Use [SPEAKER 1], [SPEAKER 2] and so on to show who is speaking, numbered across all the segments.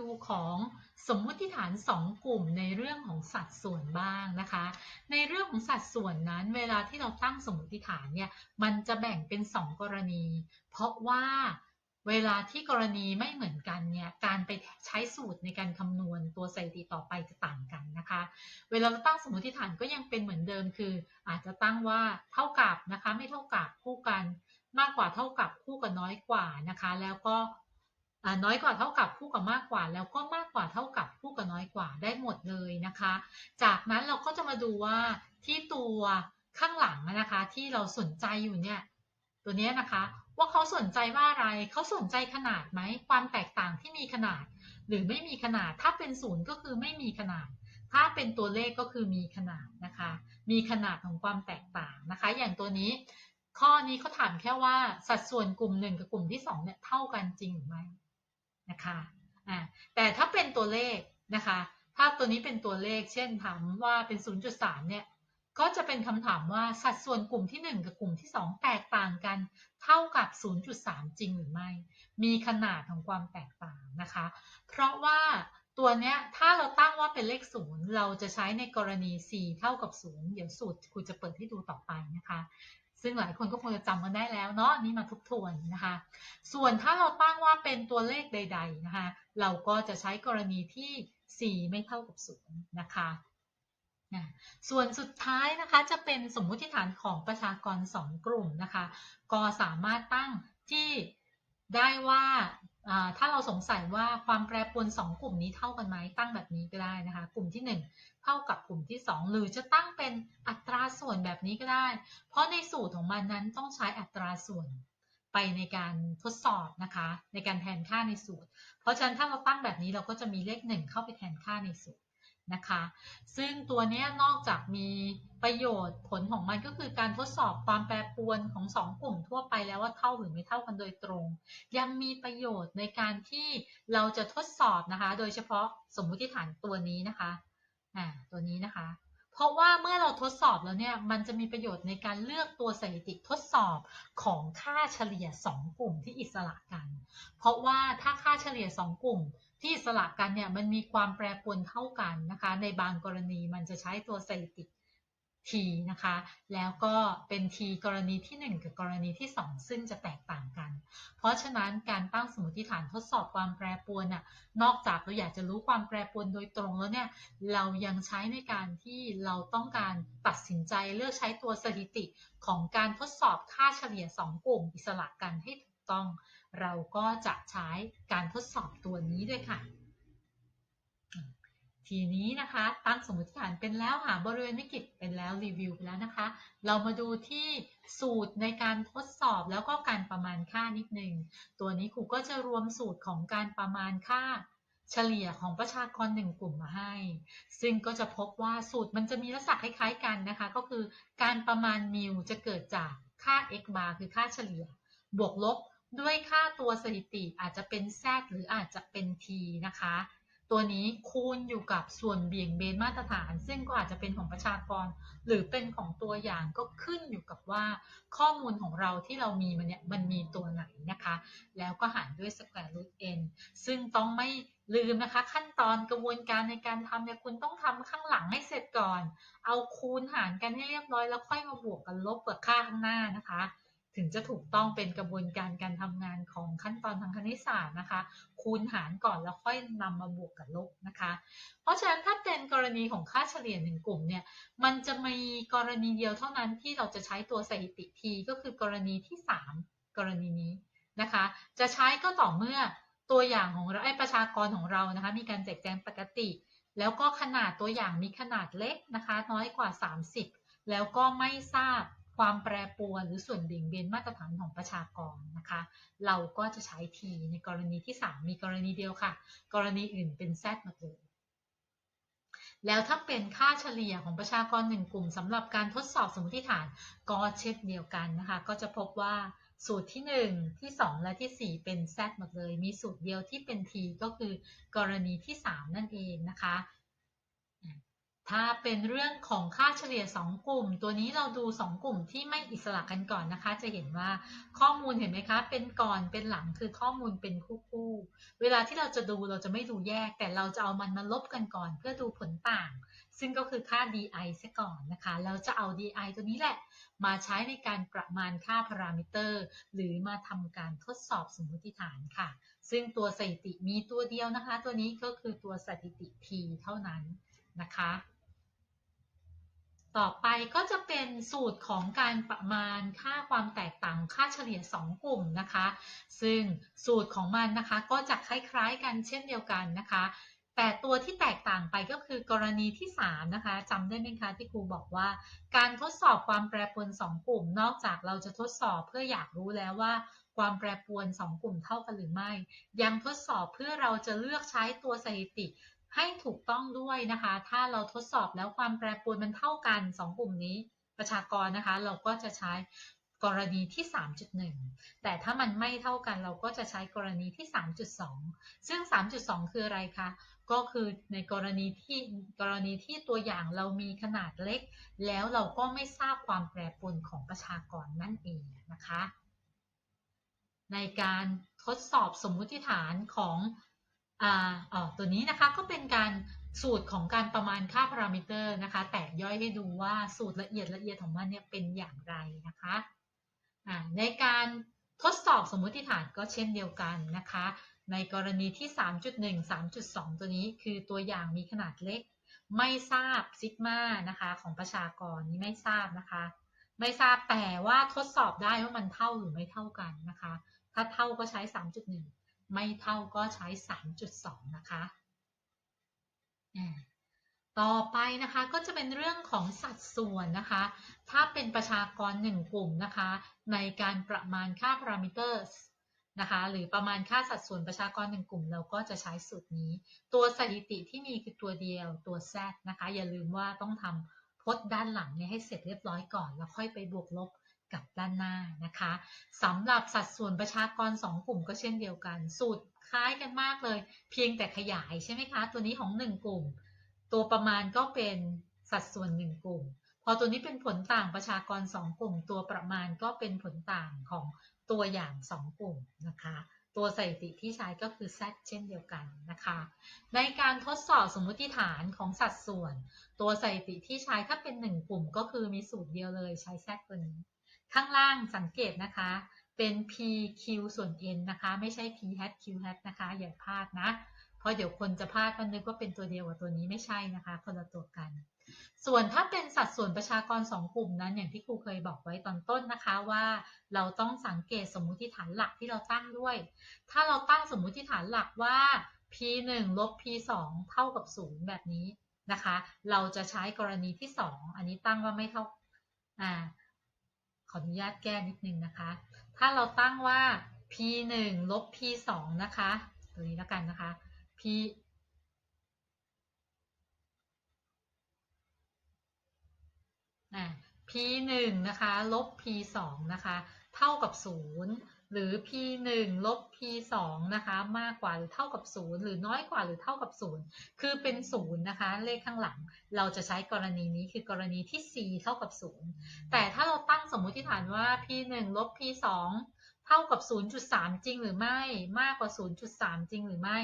[SPEAKER 1] ดูของสมมุติฐาน 2 กลุ่มในเรื่องของสัดส่วนบ้างนะคะ ในเรื่องของสัดส่วนนั้น เวลาที่เราตั้งสมมติฐานเนี่ยมันจะแบ่งเป็น 2 กรณี เพราะว่าเวลาที่กรณีไม่เหมือนกันเนี่ยการไปใช้สูตรในการคำนวณตัวสถิติต่อไปจะต่างกันนะคะ เวลาเราตั้งสมมติฐานก็ยังเป็นเหมือนเดิมคือ อาจจะตั้งว่าเท่ากับนะคะ ไม่เท่ากับคู่กันมากกว่าเท่ากับคู่กับน้อยกว่านะคะ แล้วก็ น้อยกว่าเท่ากับคู่กับมากกว่า แล้วก็มากกว่าเท่ากับคู่กับน้อยกว่าได้หมดเลยนะคะ จากนั้นเราก็จะมาดูว่าที่ตัวข้างหลังนะคะที่เราสนใจอยู่เนี่ยตัวนี้นะคะว่าเขาสนใจว่าอะไรเขาสนใจขนาดไหมความแตกต่างที่มีขนาด หรือไม่มีขนาดถ้าเป็นศูนย์ก็คือไม่มีขนาด ถ้าเป็นตัวเลขก็คือมีขนาดนะคะ มีขนาดของความแตกต่างนะคะ อย่างตัวนี้ข้อนี้เขาถามแค่ว่าสัดส่วนกลุ่มหนึ่งกับกลุ่มที่2เนี่ยเท่ากันจริงหรือไม่ นะคะอ่าแต่ถ้าเป็นตัวเลขนะคะถ้าตัวนี้เป็นตัวเลข เช่นถามว่าเป็น 0.3 เนี่ย ก็จะเป็นคำถามว่าสัดส่วนกลุ่มที่ 1 กับกลุ่มที่ 2 แตกต่างกัน เท่ากับ 0.3 จริงหรือไม่ มีขนาดของความแตกต่างนะคะ เพราะว่าตัวเนี้ยถ้าเราตั้งว่าเป็นเลขศูนย์เราจะใช้ในกรณี c เท่ากับ 0 เดี๋ยวสูตรครูจะเปิดให้ดูต่อไปนะคะ ซึ่งหลายคนก็คงจะจำกันได้แล้วเนาะนี่มาทบทวนนะคะ ส่วนถ้าเราตั้งว่าเป็นตัวเลขใด ๆนะคะ เราก็จะใช้กรณีที่ 4 ไม่เท่ากับ0นะคะส่วนสุดท้ายนะคะจะเป็นสมมุติฐานของประชากร 2 กลุ่มนะคะ ก็สามารถตั้งที่ได้ว่า ถ้าเราสงสัยว่าความแปรปรวน 2 กลุ่มนี้เท่ากันไหมตั้งแบบนี้ก็ได้นะคะ กลุ่มที่ 1 เท่ากับกลุ่มที่ 2 หรือจะตั้งเป็นอัตราส่วนแบบนี้ก็ได้ เพราะในสูตรของมันนั้นต้องใช้อัตราส่วนไปในการทดสอบนะคะ ในการแทนค่าในสูตร เพราะฉะนั้นถ้าเราตั้งแบบนี้เราก็จะมีเลข 1 เข้าไปแทนค่าในสูตร นะคะ ซึ่งตัวนี้นอกจากมีประโยชน์ผลของมันก็คือการทดสอบความแปรปรวนของ 2 กลุ่มทั่วไปแล้วว่าเท่าหรือไม่เท่ากันโดยตรง ยังมีประโยชน์ในการที่เราจะทดสอบนะคะ โดยเฉพาะสมมุติฐานตัวนี้นะคะอ่าตัวนี้นะคะ เพราะว่าเมื่อเราทดสอบแล้วเนี่ยมันจะมีประโยชน์ในการเลือกตัวสถิติทดสอบของค่าเฉลี่ย 2 กลุ่มที่อิสระกัน เพราะว่าถ้าค่าเฉลี่ย 2 กลุ่ม ที่สลักกันเนี่ยมันมีความแปรปรวนเท่ากันนะคะ ในบางกรณีมันจะใช้ตัวสถิติ t นะคะ แล้วก็เป็น t กรณีที่ 1 กับกรณีที่ 2 ซึ่งจะแตกต่างกัน เพราะฉะนั้นการตั้งสมมติฐานทดสอบความแปรปรวนน่ะ นอกจากเราอยากจะรู้ความแปรปรวนโดยตรงแล้วเนี่ย เรายังใช้ในการที่เราต้องการตัดสินใจเลือกใช้ตัวสถิติของการทดสอบค่าเฉลี่ย 2 กลุ่มอิสระกันให้ถูกต้อง เราก็จะใช้การทดสอบตัวนี้ด้วยค่ะ ทีนี้นะคะตั้งสมมติฐานเป็นแล้วหาบริเวณวิกฤตเป็นแล้วรีวิวไปแล้วนะคะ เรามาดูที่สูตรในการทดสอบแล้วก็การประมาณค่านิดนึง ตัวนี้ครูก็จะรวมสูตรของการประมาณค่าเฉลี่ยของประชากรหนึ่งกลุ่มมาให้ ซึ่งก็จะพบว่าสูตรมันจะมีลักษณะคล้ายๆกันนะคะ ก็คือการประมาณมิวจะเกิดจากค่า x bar คือค่าเฉลี่ย บวกลบ ด้วยค่าตัวสถิติอาจจะเป็น z หรืออาจจะเป็น t นะคะ ตัวนี้คูณอยู่กับส่วนเบี่ยงเบนมาตรฐาน ซึ่งก็อาจจะเป็นของประชากร หรือเป็นของตัวอย่างก็ขึ้นอยู่กับว่า ข้อมูลของเราที่เรามีมันเนี่ยมันมีตัวไหนนะคะ แล้วก็หารด้วย square root n ซึ่งต้องไม่ลืมนะคะ ขั้นตอนกระบวนการในการทำเนี่ยคุณต้องทำข้างหลังให้เสร็จก่อน เอาคูณหารกันให้เรียบร้อยแล้วค่อยมาบวกกันลบกับค่าข้างหน้านะคะ ถึงจะถูกต้องเป็นกระบวนการการทำงานของขั้นตอนทางคณิตศาสตร์นะคะ คูณหารก่อนแล้วค่อยนำมาบวกกับลบนะคะ เพราะฉะนั้นถ้าเป็นกรณีของค่าเฉลี่ยหนึ่งกลุ่มเนี่ย มันจะมีกรณีเดียวเท่านั้นที่เราจะใช้ตัวสถิติ t ก็คือกรณีที่ 3 กรณีนี้นะคะ จะใช้ก็ต่อเมื่อตัวอย่างของเราไอประชากรของเรานะคะ มีการแจกแจงปกติ แล้วก็ขนาดตัวอย่างมีขนาดเล็กนะคะ น้อยกว่า 30 แล้วก็ไม่ทราบ ความแปรปรวนหรือส่วนเบี่ยงเบนมาตรฐานของประชากรนะคะ เราก็จะใช้ t ในกรณีที่ 3 มีกรณีเดียวค่ะ กรณีอื่นเป็น z หมดเลยแล้วถ้าเป็นค่าเฉลี่ยของประชากรหนึ่งกลุ่มสำหรับการทดสอบสมมติฐานก็เช่นเดียวกันนะคะ ก็จะพบว่าสูตรที่ 1 ที่ 2 และที่ 4 เป็น z หมดเลย มีสูตรเดียวที่เป็น t ก็คือกรณีที่ 3 นั่นเองนะคะ ถ้าเป็นเรื่องของค่าเฉลี่ย 2 กลุ่ม ตัวนี้เราดู 2 กลุ่มที่ไม่อิสระกันก่อนนะคะ จะเห็นว่าข้อมูลเห็นไหมคะ เป็นก่อนเป็นหลังคือข้อมูลเป็นคู่คู่ เวลาที่เราจะดูเราจะไม่ดูแยก แต่เราจะเอามันมาลบกันก่อน เพื่อดูผลต่าง ซึ่งก็คือค่า di ซะก่อนนะคะ เราจะเอา di ตัวนี้แหละ มาใช้ในการประมาณค่าพารามิเตอร์ หรือมาทำการทดสอบสมมติฐานค่ะ ซึ่งตัวสถิติมีตัวเดียวนะคะ ตัวนี้ก็คือตัวสถิติ p เท่านั้นนะคะ ต่อไปก็จะเป็นสูตรของการประมาณค่าความแตกต่างค่าเฉลี่ย 2 กลุ่มนะคะ ซึ่งสูตรของมันนะคะก็จะคล้ายๆกันเช่นเดียวกันนะคะ แต่ตัวที่แตกต่างไปก็คือกรณีที่ 3 นะคะจำได้ไหมคะที่ครูบอกว่า การทดสอบความแปรปรวน 2 กลุ่ม นอกจากเราจะทดสอบเพื่ออยากรู้แล้วว่าความแปรปรวน 2 กลุ่มเท่ากันหรือไม่ ยังทดสอบเพื่อเราจะเลือกใช้ตัวสถิติ ให้ถูกต้องด้วยนะคะ ถ้าเราทดสอบแล้วความแปรปรวนมันเท่ากัน 2 กลุ่มนี้ประชากรนะคะ เราก็จะใช้กรณีที่ 3.1 แต่ถ้ามันไม่เท่ากันเราก็จะใช้กรณีที่ 3.2 ซึ่ง 3.2 คืออะไรคะ ก็คือในกรณีที่กรณีที่ตัวอย่างเรามีขนาดเล็ก แล้วเราก็ไม่ทราบความแปรปรวนของประชากรนั่นเองนะคะ ในการทดสอบสมมุติฐานของ อ๋อตัวนี้นะคะก็เป็นการสูตรของการประมาณค่าพารามิเตอร์นะคะ แตกย่อยให้ดูว่าสูตรละเอียดละเอียดของมันเนี่ยเป็นอย่างไรนะคะอ่าในการทดสอบสมมติฐานก็เช่นเดียวกันนะคะ ในกรณีที่ 3.1 3.2 ตัวนี้คือตัวอย่างมีขนาดเล็ก ไม่ทราบซิกมานะคะของประชากรนี้ไม่ทราบนะคะ ไม่ทราบแต่ว่าทดสอบได้ว่ามันเท่าหรือไม่เท่ากันนะคะ ถ้าเท่าก็ใช้ 3.1 ไม่เท่าก็ใช้ 3.2 นะคะ ต่อไปนะคะก็จะเป็นเรื่องของสัดส่วนนะคะ ถ้าเป็นประชากร 1 กลุ่มนะคะ ในการประมาณค่าพารามิเตอร์นะคะหรือประมาณค่าสัดส่วนประชากร1กลุ่ม เราก็จะใช้สูตรนี้ ตัวสถิติที่มีคือตัวเดียวตัว Z นะคะ อย่าลืมว่าต้องทำพจน์ด้านหลังเนี่ยให้เสร็จเรียบร้อยก่อน แล้วค่อยไปบวกลบ กับด้านหน้านะคะสำหรับสัดส่วนประชากร 2 กลุ่มก็เช่นเดียวกัน สูตรคล้ายกันมากเลย เพียงแต่ขยายใช่ไหมคะ ตัวนี้ของ 1 กลุ่ม ตัวประมาณก็เป็นสัดส่วน 1 กลุ่ม พอตัวนี้เป็นผลต่างประชากร 2 กลุ่ม ตัวประมาณก็เป็นผลต่างของตัวอย่าง 2 กลุ่มนะคะตัวสถิติที่ใช้ก็คือ Z เช่นเดียวกันนะคะ ในการทดสอบสมมุติฐานของสัดส่วน ตัวสถิติที่ใช้ถ้าเป็น 1 กลุ่มก็คือมีสูตรเดียวเลยใช้ Z ตัวนี้ ข้างล่างสังเกตนะคะ เป็น pq ส่วน n นะคะ ไม่ใช่ p hat q hat นะคะ อย่าพลาดนะ เพราะเดี๋ยวคนจะพลาดกันนึกว่าเป็นตัวเดียวกับตัวนี้ไม่ใช่นะคะ คนละตัวกัน ส่วนถ้าเป็นสัดส่วนประชากร 2 กลุ่มนั้น อย่างที่ครูเคยบอกไว้ตอนต้นนะคะว่า เราต้องสังเกตสมมุติฐานหลักที่เราตั้งด้วย ถ้าเราตั้งสมมุติฐานหลักว่า p 1ลบ p 2เท่ากับ 0 แบบนี้นะคะ เราจะใช้กรณีที่ 2 อันนี้ตั้งว่าไม่เท่าอ่า ออนุญาตแก้นิดนึงนะคะ ถ้าเราตั้งว่า p 1ลบ p 2นะคะ ตัวนี้แล้วกันนะคะ p p 1นะคะ ลบ p 2นะคะ เท่ากับ 0 หรือ p 1ลบ p 2นะคะมากกว่าหรือเท่ากับ 0 หรือน้อยกว่าหรือเท่ากับ 0 คือเป็น 0 นะคะ เลขข้างหลัง เราจะใช้กรณีนี้คือกรณีที่ c เท่ากับ 0 แต่ถ้าเราตั้งสมมุติฐานว่า p 1ลบ p 2เท่ากับ 0.3 จริงหรือไม่ มากกว่า 0.3 จริงหรือไม่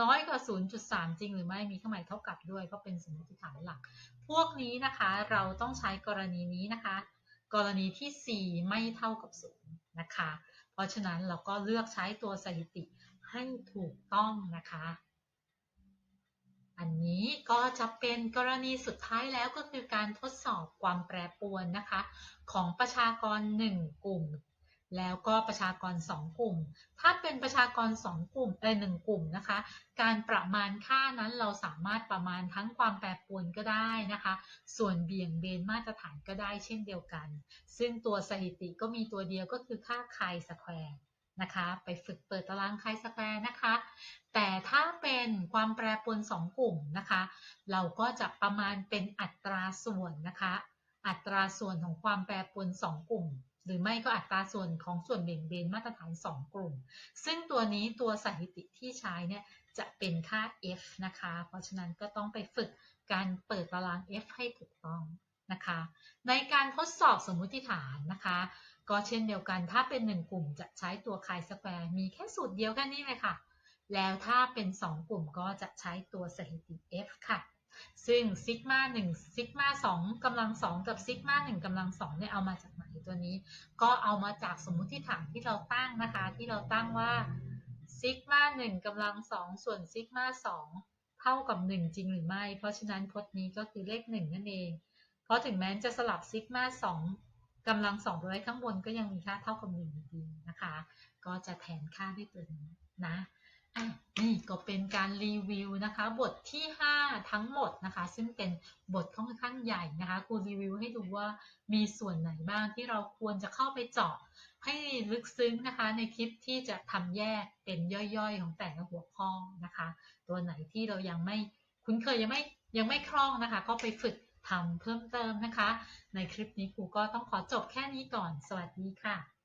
[SPEAKER 1] น้อยกว่า 0.3 จริงหรือไม่มีเครื่องหมายเท่ากับด้วย ก็เป็นสมมติฐานหลัก พวกนี้นะคะเราต้องใช้กรณีนี้นะคะ กรณีที่ c ไม่เท่ากับ 0 นะคะ เพราะฉะนั้นเราก็เลือกใช้ตัวสถิติให้ถูกต้องนะคะ อันนี้ก็จะเป็นกรณีสุดท้ายแล้วก็คือการทดสอบความแปรปรวนนะคะ ของประชากร 1 กลุ่ม แล้วก็ประชากร 2 กลุ่ม ถ้าเป็นประชากร 2 กลุ่มเอหนึ่งกลุ่มนะคะ การประมาณค่านั้นเราสามารถประมาณทั้งความแปรปรวนก็ได้นะคะ ส่วนเบี่ยงเบนมาตรฐานก็ได้เช่นเดียวกัน ซึ่งตัวสถิติก็มีตัวเดียวก็คือค่าไคสแควร์นะคะไปฝึกเปิดตารางไคสแควร์นะคะ แต่ถ้าเป็นความแปรปรวน 2 กลุ่มนะคะ เราก็จะประมาณเป็นอัตราส่วนนะคะ อัตราส่วนของความแปรปรวน 2 กลุ่ม หรือไม่ก็อัตราส่วนของส่วนเบี่ยงเบนมาตรฐาน 2 กลุ่ม ซึ่งตัวนี้ตัวสถิติที่ใช้เนี่ยจะเป็นค่า f นะคะ เพราะฉะนั้นก็ต้องไปฝึกการเปิดตาราง f ให้ถูกต้องนะคะ ในการทดสอบสมมุติฐานนะคะ ก็เช่นเดียวกันถ้าเป็น 1 กลุ่มจะใช้ตัวคายสแควร์มีแค่สูตรเดียวกันนี่เลยค่ะ แล้วถ้าเป็น 2 กลุ่มก็จะใช้ตัวสถิติ f ค่ะ ซึ่งซิกมา1ซิกมา2กำลัง2กับซิกมา1กำลัง2เนี่ยเอามาจากไหนตัวนี้ ก็เอามาจากสมมุติฐานที่เราตั้งนะคะ ที่เราตั้งว่าซิกมา1กำลัง2ส่วนซิกมา2เท่ากับ1จริงหรือไม่ เพราะฉะนั้นพจน์นี้ก็คือเลข1นั่นเอง เพราะถึงแม้จะสลับซิกมา2กำลัง2ไว้ข้างบนก็ยังมีค่าเท่ากับ1อยู่ดีนะคะ ก็จะแทนค่าด้วยตัวนี้นะ นี่ก็เป็นการรีวิวนะคะ บทที่ 5 ทั้งหมดนะคะ ซึ่งเป็นบทค่อนข้างใหญ่นะคะครูรีวิวให้ดูว่ามีส่วนไหนบ้างที่เราควรจะเข้าไปเจาะให้ลึกซึ้งนะคะ ในคลิปที่จะทำแยกเป็นย่อยๆ ของแต่ละหัวข้อนะคะ ตัวไหนที่เรายังไม่คุ้นเคยยังไม่ยังไม่คล่องนะคะ ก็ไปฝึกทำเพิ่มเติมนะคะ ในคลิปนี้ครูก็ต้องขอจบแค่นี้ก่อน สวัสดีค่ะ